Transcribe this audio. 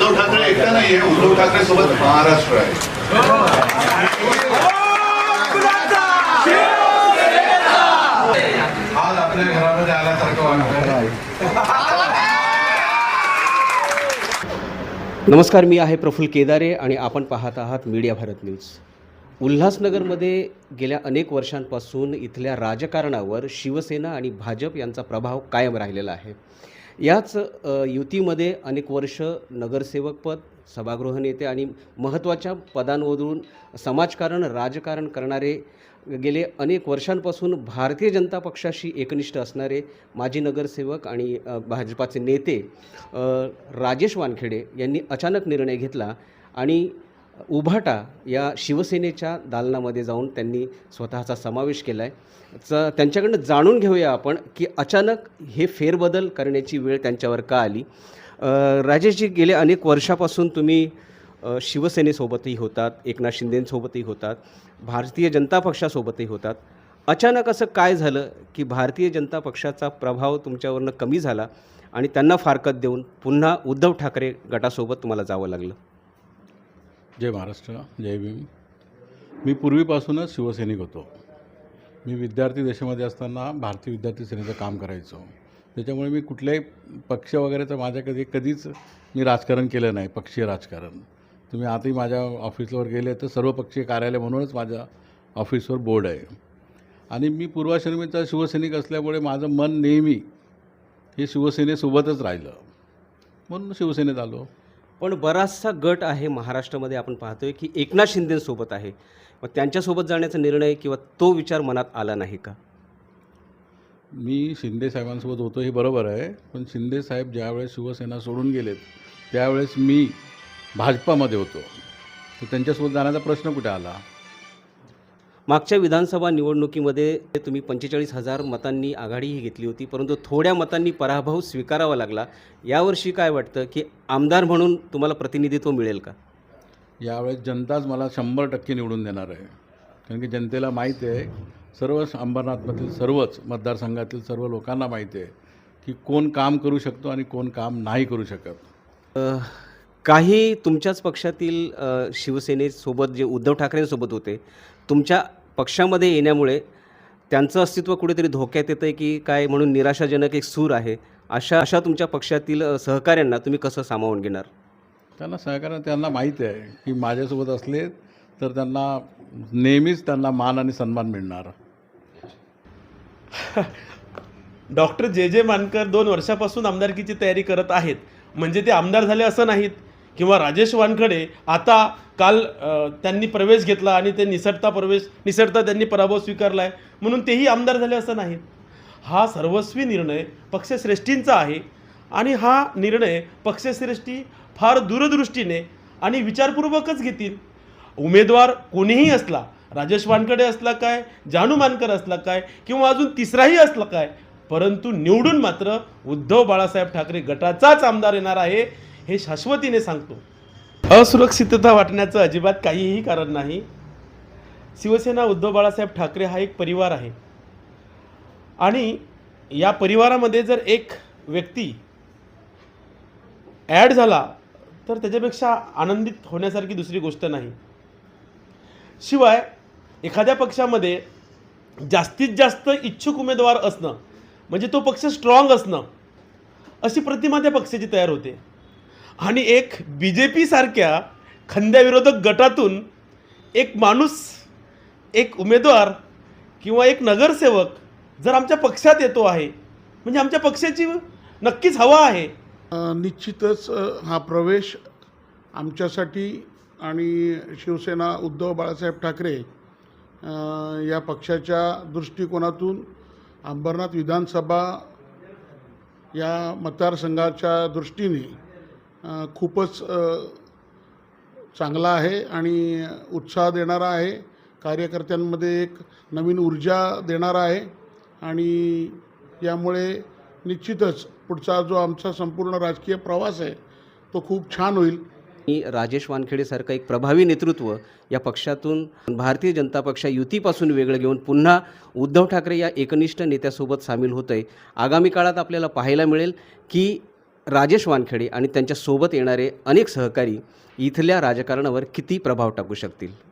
उद्धव ठाकरे एकटा नाहीये. उद्धव ठाकरे सोबत महाराष्ट्र आहे. आज आपल्या घरामध्ये आल्यासारखं नमस्कार मी आहे प्रफुल्ल केदारे आणि आपण पाहत आहात मीडिया भारत न्यूज. उल्हासनगरमध्ये गेल्या अनेक वर्षांपासून इथल्या राजकारणावर शिवसेना आणि भाजप यांचा प्रभाव कायम राहिलेला आहे. याच युतीमध्ये अनेक वर्ष नगरसेवकपद सभागृह नेते आणि महत्त्वाच्या पदांवरून समाजकारण राजकारण करणारे गेले अनेक वर्षांपासून भारतीय जनता पक्षाशी एकनिष्ठ असणारे माजी नगरसेवक आणि भाजपाचे नेते राजेश वानखेडे यांनी अचानक निर्णय घेतला आणि उभाटा या शिवसेनेच्या दालनामध्ये जाऊन त्यांनी स्वतःचा समावेश केला आहे च त्यांच्याकडनं जाणून घेऊया आपण की अचानक हे फेरबदल करण्याची वेळ त्यांच्यावर का आली? राजेशजी गेले अनेक वर्षापासून तुम्ही शिवसेनेसोबतही होतात एकनाथ शिंदेंसोबतही होतात भारतीय जनता पक्षासोबतही होतात. अचानक असं काय झालं की भारतीय जनता पक्षाचा प्रभाव तुमच्यावरनं कमी झाला आणि त्यांना फारकत देऊन पुन्हा उद्धव ठाकरे गटासोबत तुम्हाला जावं लागलं? जय महाराष्ट्र जय भीम. मी पूर्वीपासूनच शिवसैनिक होतो. मी विद्यार्थी देशामध्ये असताना भारतीय विद्यार्थी सेनेचं काम करायचो. त्याच्यामुळे मी कुठल्याही पक्ष वगैरेचं माझ्या कधी कधीच मी राजकारण केलं नाही पक्षीय राजकारण. तुम्ही आताही माझ्या ऑफिसवर गेले तर सर्व पक्षीय कार्यालय म्हणूनच माझ्या ऑफिसवर बोर्ड आहे. आणि मी पूर्वाश्रमीचा शिवसैनिक असल्यामुळे माझं मन नेहमी हे शिवसेनेसोबतच राहिलं. म्हणून शिवसेनेत आलो. पण बराचसा गट आहे महाराष्ट्रामध्ये आपण पाहतोय की एकनाथ शिंदेसोबत आहे. मग त्यांच्यासोबत जाण्याचा निर्णय किंवा तो विचार मनात आला नाही का? मी शिंदे साहेबांसोबत होतो हे बरोबर आहे. पण शिंदे साहेब ज्यावेळेस शिवसेना सोडून गेलेत त्यावेळेस मी भाजपामध्ये होतो. तर त्यांच्यासोबत जाण्याचा प्रश्न कुठे आला? मागच्या विधानसभा निवडणुकीमध्ये तुम्ही पंचेचाळीस हजार मतांनी आघाडीही घेतली होती परंतु थोड्या मतांनी पराभव स्वीकारावा लागला. यावर्षी काय वाटतं की आमदार म्हणून तुम्हाला प्रतिनिधित्व मिळेल का? यावेळेस जनताच मला शंभर टक्के निवडून देणार आहे. कारण की जनतेला माहीत आहे सर्व अंबरनाथमधील सर्वच मतदारसंघातील सर्व लोकांना माहिती आहे की कोण काम करू शकतो आणि कोण काम नाही करू शकत. काही तुमच्याच पक्षातील शिवसेनेसोबत जे उद्धव ठाकरेंसोबत होते तुमच्या पक्षामध्ये येण्यामुळे त्यांचं अस्तित्व कुठेतरी धोक्यात येतं आहे की काय म्हणून निराशाजनक एक सूर आहे. अशा अशा तुमच्या पक्षातील सहकाऱ्यांना तुम्ही कसं सामावून घेणार? त्यांना सहकार्य त्यांना माहीत आहे की माझ्यासोबत असले तर त्यांना नेहमीच त्यांना मान आणि सन्मान मिळणार. डॉक्टर जे जे मानकर दोन वर्षापासून आमदारकीची तयारी करत आहेत. म्हणजे ते आमदार झाले असं नाहीत. किंवा राजेश वानखडे आता काल त्यांनी प्रवेश घेतला आणि ते निसटता प्रवेश निसटता त्यांनी पराभव स्वीकारला आहे म्हणून तेही आमदार झाले असं नाहीत हा सर्वस्वी निर्णय पक्षश्रेष्ठींचा आहे आणि हा निर्णय पक्षश्रेष्ठी फार दूरदृष्टीने आणि विचारपूर्वकच घेतील. उमेदवार कोणीही असला राजेश वानकडे असला काय जानू मानकर असला काय किंवा अजून तिसराही असला काय परंतु निवडून मात्र उद्धव बाळासाहेब ठाकरे गटाचाच आमदार येणार आहे. हे शाश्वतीने सांगतो. असुरक्षितता वाटण्याचं अजिबात काहीही कारण नाही. शिवसेना उद्धव बाळासाहेब ठाकरे हा एक परिवार आहे. आणि या परिवारामध्ये जर एक व्यक्ती ॲड झाला तर त्याच्यापेक्षा आनंदित होण्यासारखी दुसरी गोष्ट नाही. शिवाय एखाद्या पक्षामध्ये जास्तीत जास्त इच्छुक उमेदवार असणं म्हणजे तो पक्ष स्ट्रॉंग असणं अशी प्रतिमा त्या पक्षाची तयार होते. आणि एक बी जे पीसारख्या खंद्याविरोधक गटातून एक माणूस एक उमेदवार किंवा एक नगरसेवक जर आमच्या पक्षात येतो आहे म्हणजे आमच्या पक्षाची नक्कीच हवा आहे. निश्चितच हा प्रवेश आमच्यासाठी आणि शिवसेना उद्धव बाळासाहेब ठाकरे या पक्षाच्या दृष्टिकोनातून अंबरनाथ विधानसभा या मतदारसंघाच्या दृष्टीने खूपच चांगला आहे आणि उत्साह देणारा आहे. कार्यकर्त्यांमध्ये एक नवीन ऊर्जा देणारा आहे आणि यामुळे निश्चितच पुढचा जो आमचा संपूर्ण राजकीय प्रवास आहे तो खूप छान होईल. मी राजेश वानखेडेसारखं एक प्रभावी नेतृत्व या पक्षातून भारतीय जनता पक्ष युतीपासून वेगळं घेऊन पुन्हा उद्धव ठाकरे या एकनिष्ठ नेत्यासोबत सामील होतं आहे आगामी काळात आपल्याला पाहायला मिळेल की राजेश वानखेडे आणि त्यांच्यासोबत येणारे अनेक सहकारी इथल्या राजकारणावर किती प्रभाव टाकू शकतील?